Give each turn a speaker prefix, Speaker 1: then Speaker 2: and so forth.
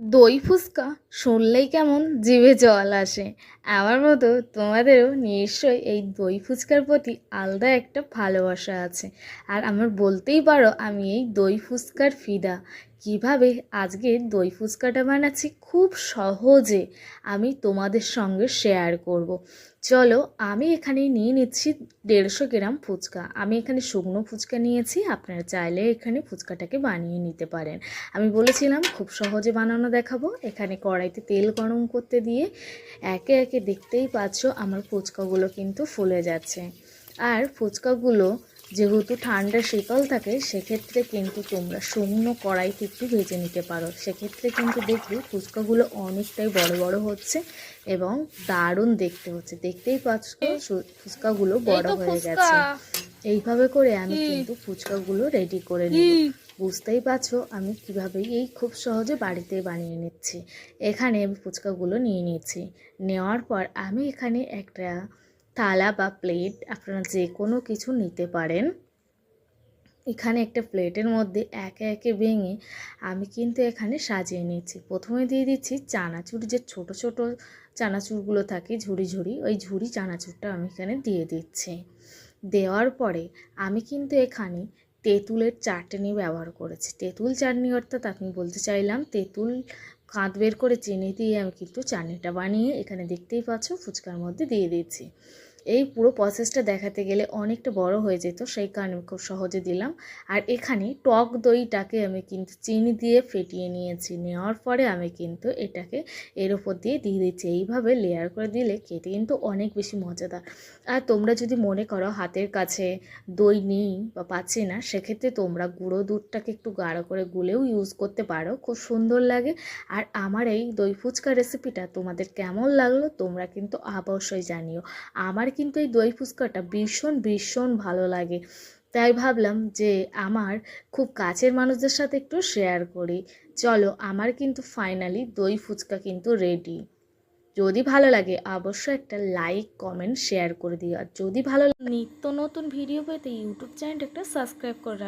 Speaker 1: দই ফুচকা শুনলেই কেমন জিভে জল আসে। আমার মতো তোমাদেরও নিশ্চয়ই এই দই ফুচকার প্রতি আলাদা একটা ভালোবাসা আছে। আর আমার বলতেই পারো আমি এই দই ফুচকার ফিদা। কীভাবে আজকে দই ফুচকাটা বানাচ্ছি খুব সহজে আমি তোমাদের সঙ্গে শেয়ার করব। চলো আমি এখানে নিয়ে নিচ্ছি দেড়শো গ্রাম ফুচকা। আমি এখানে শুকনো ফুচকা নিয়েছি, আপনারা চাইলে এখানে ফুচকাটাকে বানিয়ে নিতে পারেন। আমি বলেছিলাম খুব সহজে বানানো দেখাবো। এখানে কড়াইতে তেল গরম করতে দিয়ে একে একে দেখতেই পাচ্ছ আমার ফুচকাগুলো কিন্তু ফুলে যাচ্ছে। আর ফুচকাগুলো যেহেতু ঠান্ডা শীতল থাকে সেক্ষেত্রে কিন্তু তোমরা শুকনো কড়াইতে একটু ভেজে নিতে পারো। সেক্ষেত্রে কিন্তু দেখবে ফুচকাগুলো অনেকটাই বড় বড় হচ্ছে এবং দারুণ দেখতে হচ্ছে। দেখতেই পাচ্ছ ফুচকাগুলো বড় হয়ে গেছে। এইভাবে করে আমি কিন্তু ফুচকাগুলো রেডি করে নিই বুঝতেই পারছ আমি কীভাবে এই খুব সহজে বাড়িতে বানিয়ে নিচ্ছি। এখানে আমি ফুচকাগুলো নিয়ে নিচ্ছি নেওয়ার পর আমি এখানে একটা থালা বা প্লেট আপনারা যে কোনো কিছু নিতে পারেন। এখানে একটা প্লেটের মধ্যে একে একে ভেঙে আমি কিন্তু এখানে সাজিয়ে নিচ্ছি। প্রথমে দিয়ে দিচ্ছি চানাচুর, যে ছোট ছোট চানাচুরগুলো থাকে ঝুড়ি ঝুড়ি, ওই ঝুড়ি চানাচুরটা আমি এখানে দিয়ে দিচ্ছি। দেওয়ার পরে আমি কিন্তু এখানে তেঁতুলের চাটনি ব্যবহার করেছি। তেঁতুল চাটনি অর্থাৎ আমি বলতে চাইলাম তেঁতুল কাঁধ বের করে চিনি দিয়ে আমি কিন্তু চাটনিটা বানিয়ে এখানে দেখতেই পাচ্ছ ফুচকার মধ্যে দিয়ে দিচ্ছি। এই পুরো প্রসেসটা দেখাতে গেলে অনেকটা বড় হয়ে যেত, সেই কারণে আমি খুব সহজে দিলাম। আর এখানে টক দইটাকে আমি কিন্তু চিনি দিয়ে ফেটিয়ে নিয়েছি, নেওয়ার পরে আমি কিন্তু এটাকে এর ওপর দিয়ে দিয়ে দিচ্ছি। এইভাবে লেয়ার করে দিলে খেতে কিন্তু অনেক বেশি মজাদার। আর তোমরা যদি মনে করো হাতের কাছে দই নেই বা পাচ্ছি না, সেক্ষেত্রে তোমরা গুঁড়ো দুধটাকে একটু গাঢ় করে গুলেও ইউজ করতে পারো, খুব সুন্দর লাগে। আর আমার এই দই ফুচকা রেসিপিটা তোমাদের কেমন লাগল তোমরা কিন্তু অবশ্যই জানিও। আমার কিন্তু এই দই ফুচকাটা ভীষণ ভীষণ ভালো লাগে। তাই ভাবলাম যে আমার খুব কাছের মানুষদের সাথে একটু শেয়ার করি। চলো, আমার কিন্তু ফাইনালি দই ফুচকা কিন্তু রেডি যদি ভালো লাগে, অবশ্যই একটা লাইক কমেন্ট শেয়ার করে দিও। আর যদি ভালো লাগে, নিত্য নতুন ভিডিও পেতে ইউটিউব চ্যানেলটা একটা সাবস্ক্রাইব করে